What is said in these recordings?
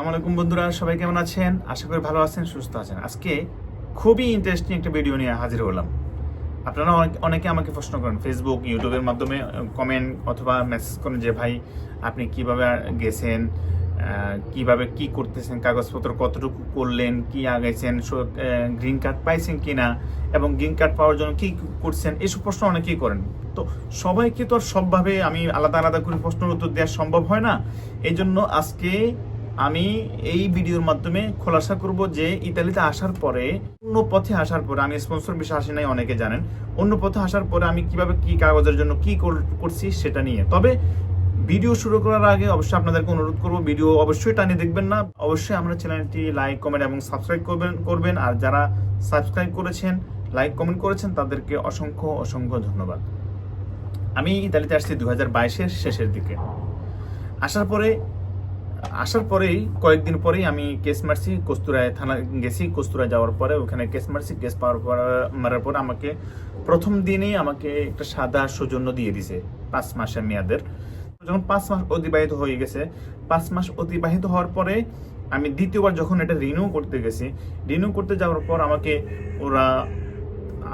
আসসালামাইকুম বন্ধুরা, সবাই কেমন আছেন? আশা করি ভালো আছেন, সুস্থ আছেন। আজকে খুবই ইন্টারেস্টিং একটা ভিডিও নিয়ে হাজির হলাম। আপনারা অনেক- আমাকে প্রশ্ন করেন ফেসবুক ইউটিউবের মাধ্যমে কমেন্ট অথবা মেসেজ করেন যে, ভাই, আপনি কীভাবে গেছেন? কীভাবে কি করতেছেন? কাগজপত্র কতটুকু করলেন? কি আগাইছেন? গ্রিন কার্ড পাইছেন কি না এবং গ্রিন কার্ড পাওয়ার জন্য কি করছেন? এসব প্রশ্ন অনেকেই করেন। তো সবাইকে তো সবভাবে আমি আলাদা আলাদা করে প্রশ্নের উত্তর দেওয়া সম্ভব হয় না। এই জন্য আজকে আমি এই ভিডিওর মাধ্যমে খোলাসা করব যে ইতালিতে আসার পরে, অন্য পথে আসার পরে, আমি স্পন্সর বিষয়ে আসি নাই, অনেকে জানেন, অন্য পথে আসার পরে আমি কীভাবে কি কাগজের জন্য কি কর- করছি সেটা নিয়ে। তবে ভিডিও শুরু করার আগে অবশ্যই আপনাদেরকে অনুরোধ করব, ভিডিও অবশ্যই টানে দেখবেন না। অবশ্যই আমরা চ্যানেলটি লাইক, কমেন্ট এবং সাবস্ক্রাইব করবেন করবেন। আর যারা সাবস্ক্রাইব করেছেন লাইক কমেন্ট করেছেন, তাদেরকে অসংখ্য অসংখ্য ধন্যবাদ। আমি ইতালিতে আসছি দু হাজার বাইশের শেষের দিকে। আসার পরে আসার পরেই, কয়েকদিন পরেই আমি কেস মারছি, কস্তুরায় থানা গেছি, কস্তুরায় যাওয়ার পরে ওখানে কেস মারছি কেস পাওয়ার পর, মারার পর আমাকে প্রথম দিনেই আমাকে একটা সাদা সৌজন্য দিয়ে দিছে, পাঁচ মাসের মেয়াদের। যখন পাঁচ মাস অতিবাহিত হয়ে গেছে, পাঁচ মাস অতিবাহিত হওয়ার পরে আমি দ্বিতীয়বার যখন এটা রিনিউ করতে গেছি রিনিউ করতে যাওয়ার পর আমাকে ওরা,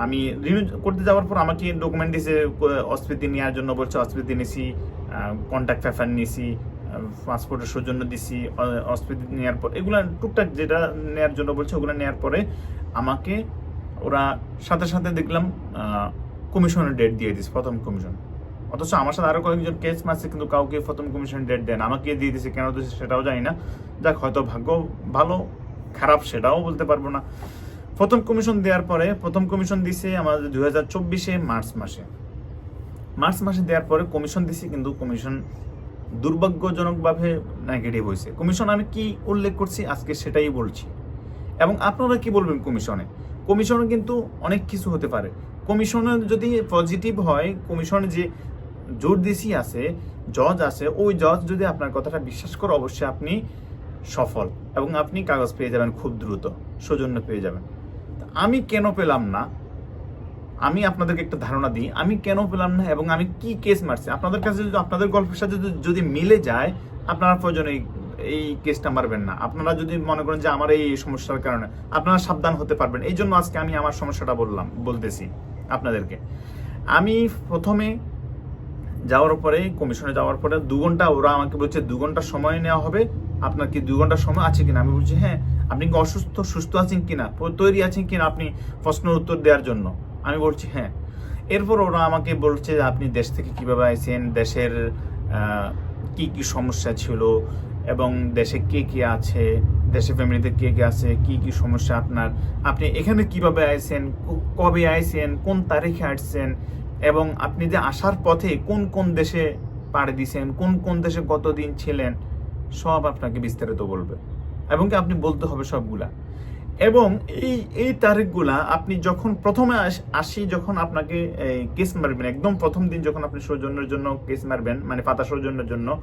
আমি রিনিউ করতে যাওয়ার পর আমাকে ডকুমেন্ট দিয়েছে অস্বীকৃতি নেওয়ার জন্য বলছে, অস্বীকৃতি নিয়েছি কন্ট্যাক্ট পেপার নিয়েছি পাসপোর্টের সৌজন্য দিছি অস্বীকৃতি নেওয়ার পর এগুলো টুকটাক যেটা নেওয়ার জন্য বলছে, ওগুলো নেওয়ার পরে আমাকে ওরা সাথে সাথে দেখলাম কমিশনের ডেট দিয়ে দিছে, প্রথম কমিশন অথচ আমার সাথে আরও কয়েকজন কেস মারছে, কিন্তু কাউকে প্রথম কমিশন ডেট দেন আমাকে দিয়ে দিছে, কেন দিয়েছে সেটাও জানি না। যাক, হয়তো ভাগ্য ভালো, খারাপ সেটাও বলতে পারব না। প্রথম কমিশন দেওয়ার পরে, প্রথম কমিশন দিছে আমাদের দু হাজার চব্বিশে, মার্চ মাসে। মার্চ মাসে দেওয়ার পরে কমিশন দিছি, কিন্তু কমিশন দুর্ভাগ্যজনকভাবে নেগেটিভ হয়েছে। কমিশন আমি কি উল্লেখ করছি? আজকে সেটাই বলছি। এবং আপনারা কি বলবেন কমিশনে কমিশনে কিন্তু অনেক কিছু হতে পারে। কমিশনে যদি পজিটিভ হয় কমিশনে যে জোর দিছি আছে জজ আছে, ওই জজ যদি আপনার কথাটা বিশ্বাস করে, অবশ্যই আপনি সফল। এবং আপনি কাগজ পেয়ে যাবেন খুব দ্রুত। সৌজন্য পেয়ে যাবেন। আমি কেন পেলাম না? আমি আপনাদেরকে একটা ধারণা দিই, আমি কেন পেলাম না এবং আমি কি কেস মারছি? আপনাদের কাছে যদি, আপনাদের গল্পের সাথে যদি- মিলে যায়, আপনারা প্রয়োজন এই এই কেসটা মারবেন না। আপনারা যদি মনে করেন যে আমার এই সমস্যার কারণে, আপনারা সাবধান হতে পারবেন। এই জন্য আজকে আমি আমার সমস্যাটা বললাম, বলতেছি আপনাদেরকে। আমি প্রথমে যাওয়ার পরে কমিশনে যাওয়ার পরে দু ঘণ্টা, ওরা আমাকে বলছে, দু ঘণ্টা সময় নেওয়া হবে। আপনার কি দু ঘণ্টা সময় আছে কিনা? আমি বলছি হ্যাঁ আপনি কি অসুস্থ, সুস্থ আছেন কিনা? তৈরি আছেন কিনা আপনি প্রশ্নের উত্তর দেওয়ার জন্য? আমি বলছি হ্যাঁ। এরপর ওরা আমাকে বলছে যে আপনি দেশ থেকে কীভাবে আইছেন? দেশের কি কি সমস্যা ছিল? এবং দেশে কে কে আছে? দেশে ফ্যামিলিতে কে কে আছে? কি কি সমস্যা আপনার? আপনি এখানে কীভাবে আইছেন? কবে আইছেন? কোন তারিখে আসছেন? এবং আপনি যে আসার পথে কোন কোন দেশে পাড়ি দিয়েছেন কোন কোন দেশে কতদিন ছিলেন? সব আপনাকে বিস্তারিত বলবে। এবং কি আপনি বলতে হবে সবগুলা। এবং এই এই তারিখগুলা আপনি যখন প্রথমে আস- যখন আপনাকে কেস মারবেন, একদম প্রথম দিন যখন আপনি সৌজন্যের জন্য কেস মারবেন মানে পাতা সৌজন্যের জন্য,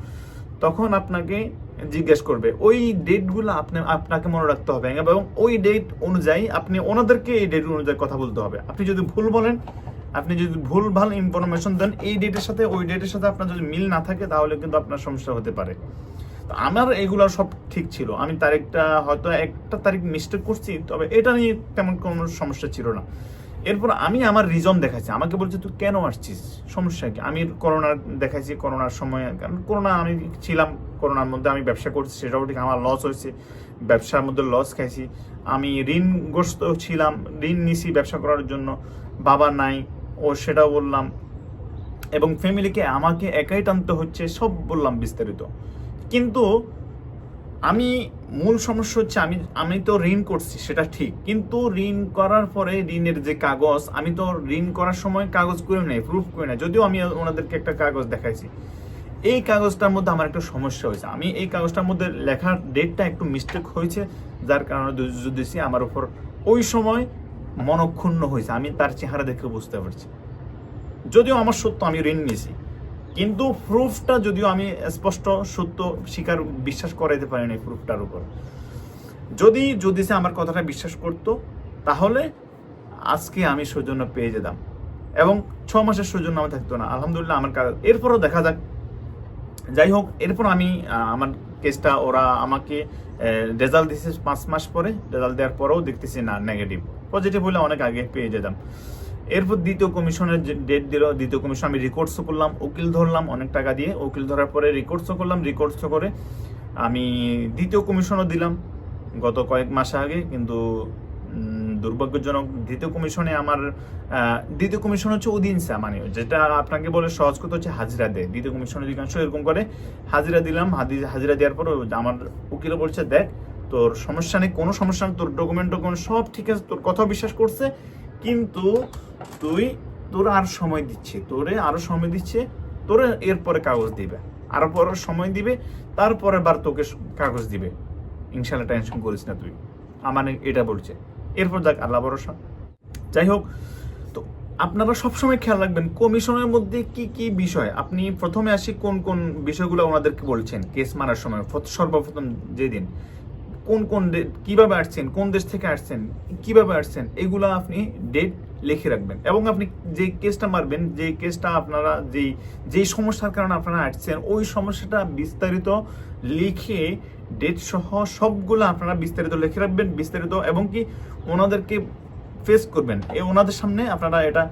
তখন আপনাকে জিজ্ঞেস করবে, ওই ডেটগুলো আপনি, আপনাকে মনে রাখতে হবে, এবং ওই ডেট অনুযায়ী আপনি ওনাদেরকে এই ডেট অনুযায়ী কথা বলতে হবে। আপনি যদি ভুল বলেন, আপনি যদি ভুল, ভালো ইনফরমেশন দেন, এই ডেটের সাথে, ওই ডেটের সাথে আপনার যদি মিল না থাকে, তাহলে কিন্তু আপনার সমস্যা হতে পারে। তো আমার এগুলো সব ঠিক ছিল। আমি তারিখটা হয়তো একটা তারিখ মিস্টেক করছি, তবে এটা নিয়ে তেমন কোনো সমস্যা ছিল না। এরপর আমি আমার রিজন দেখাচ্ছি আমাকে বলছে, তুই কেন আসছিস? সমস্যা কি? আমি করোনার দেখাইছি করোনার সময়, কারণ করোনা আমি ছিলাম করোনার মধ্যে আমি ব্যবসা করছি, সেটাও ঠিক আমার লস হয়েছে। ব্যবসার মধ্যে লস খাইছি। আমি ঋণগ্রস্ত ছিলাম, ঋণ নিছি ব্যবসা করার জন্য। বাবা নাই, ও সেটাও বললাম। এবং ফ্যামিলিকে আমাকে একাই টানতে হচ্ছে, সব বললাম বিস্তারিত। কিন্তু আমি মূল সমস্যা হচ্ছে আমি আমি তো ঋণ করছি, সেটা ঠিক। কিন্তু ঋণ করার পরে ঋণের যে কাগজ, আমি তো ঋণ করার সময় কাগজ করে নাই প্রুফ করে নেই। যদিও আমি ওনাদেরকে একটা কাগজ দেখাইছি। এই কাগজটার মধ্যে আমার একটা সমস্যা হয়েছে। আমি এই কাগজটার মধ্যে লেখার ডেটটা একটু মিস্টেক হয়েছে, যার কারণে দিছি আমার উপর ওই সময় মনক্ষুণ্ণ হয়েছে, আমি তার চেহারা দেখে বুঝতে পারছি। যদিও আমার সত্য আমি ঋণ নিয়েছি। কিন্তু প্রুফটা যদিও আমি স্পষ্ট, সত্য, স্বীকার, বিশ্বাস করাইতে পারি না এই প্রুফটার উপর। যদি যদি সে আমার কথাটা বিশ্বাস করতো, তাহলে আজকে আমি সৌজন্য পেয়ে যেতাম। এবং ছ মাসের সৌজন্য আমার থাকতো না। আলহামদুলিল্লাহ আমার কাজ এরপরও দেখা যাক। যাই হোক, এরপর আমি আমার কেসটা ওরা আমাকে রেজাল্ট দিচ্ছে পাঁচ মাস পরে। রেজাল্ট দেওয়ার পরেও দেখতেছি না নেগেটিভ পজিটিভ হলে অনেক আগে পেয়ে যেতাম। এরপর দ্বিতীয় কমিশনের ডেট দিল, দ্বিতীয় কমিশন আমি রেকর্ডসও করলাম, উকিল ধরলাম অনেক টাকা দিয়ে, উকিল ধরার পরে রেকর্ডসও করলাম রেকর্ডসও করে আমি দ্বিতীয় কমিশনও দিলাম গত কয়েক মাস আগে, কিন্তু দুর্ভাগ্যজনক দ্বিতীয় কমিশনে আমার দ্বিতীয় কমিশন হচ্ছে উদিনসা মানে যেটা আপনাকে বলে সহজ কথা হচ্ছে হাজিরা দেয়। দ্বিতীয় কমিশনের অধিকাংশ এরকম করে, হাজিরা দিলাম হাজি- হাজিরা দেওয়ার পর আমার উকিলও বলছে, দেখ, তোর সমস্যা নেই, কোনো সমস্যা নেই, তোর ডকুমেন্ট ডকুমেন্ট সব ঠিক আছে, তোর কথা বিশ্বাস করছে কিন্তু তুই তোর আর সময় দিচ্ছে, তোরে আরও সময় দিচ্ছে, তোরে এরপরে কাগজ দিবে। আরও পরে সময় দিবে, তারপরে বার তোকে কাগজ দিবে। ইনশাল্লাহ টেনশন করিস না তুই। আমার এটা বলছে। এরপর দেখ, আল্লাহ ভরসা। যাই হোক, তো আপনারা সবসময় খেয়াল রাখবেন, কমিশনের মধ্যে কি কি বিষয়? আপনি প্রথমে আসি কোন কোন বিষয়গুলো ওনাদেরকে বলছেন কেস মারার সময়, সর্বপ্রথম যেদিন। কোন কোন ডেট কীভাবে আসছেন, কোন দেশ থেকে আসছেন, কীভাবে আসছেন, এগুলো আপনি ডেট লিখে রাখবেন। এবং আপনি যে কেসটা মারবেন, যে কেসটা আপনারা, যেই যেই সমস্যার কারণে আপনারা আসছেন, ওই সমস্যাটা বিস্তারিত লিখে ডেট সহ সবগুলো আপনারা বিস্তারিত লিখে রাখবেন, বিস্তারিত এবং কি ওনাদেরকে ফেস করবেন। এ ওনাদের সামনে আপনারা এটা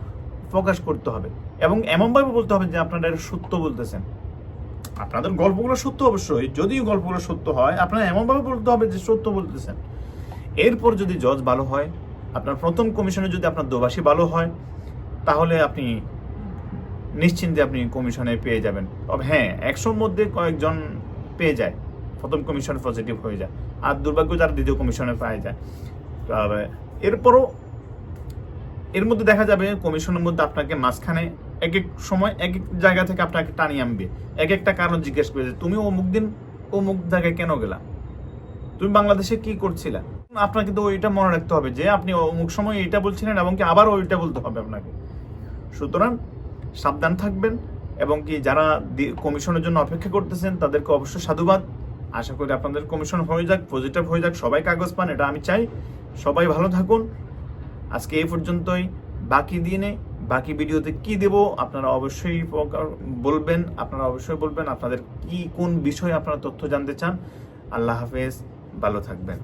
প্রকাশ করতে হবে। এবং এমনভাবে বলতে হবে যে আপনারা এটা সত্য বলতেছেন। আপনাদের গল্পগুলো সত্য অবশ্যই। যদিও গল্পগুলো সত্য হয়, আপনারা এমনভাবে বলতে হবে যে সত্য বলতেছেন। এরপর যদি জজ ভালো হয়, আপনার প্রথম কমিশনে যদি আপনার দোবাসী ভালো হয়, তাহলে আপনি নিশ্চিন্তে আপনি কমিশনে পেয়ে যাবেন। তবে হ্যাঁ একশোর মধ্যে কয়েকজন পেয়ে যায়। প্রথম কমিশন পজিটিভ হয়ে যায়। আর দুর্ভাগ্য যারা দ্বিতীয় কমিশনে পাওয়া যায়। আর এরপরও এর মধ্যে দেখা যাবে কমিশনের মধ্যে আপনাকে মাঝখানে এক এক সময়, এক এক জায়গা থেকে আপনাকে টানিয়ে আনবে। এক একটা কারণ জিজ্ঞেস করে যে, তুমি অমুক দিন অমুক জায়গায় কেন গেলা? তুমি বাংলাদেশে কি করছিলা? আপনাকে তো ওইটা মনে রাখতে হবে যে, আপনি অমুক সময় এইটা বলছিলেন এবং কি আবার ওইটা বলতে হবে আপনাকে। সুতরাং সাবধান থাকবেন এবং কি যারা কমিশনের জন্য অপেক্ষা করতেছেন, তাদেরকে অবশ্যই সাধুবাদ। আশা করি আপনাদের কমিশন হয়ে যাক পজিটিভ হয়ে যাক, সবাই কাগজ পান, এটা আমি চাই। সবাই ভালো থাকুন। আজকে এই পর্যন্তই। বাকি দিনে, বাকি ভিডিওতে কি দেব আপনারা অবশ্যই বলবেন, আপনারা অবশ্যই বলবেন আপনাদের কি, কোন বিষয়ে আপনারা তথ্য জানতে চান। আল্লাহ হাফেজ, ভালো থাকবেন।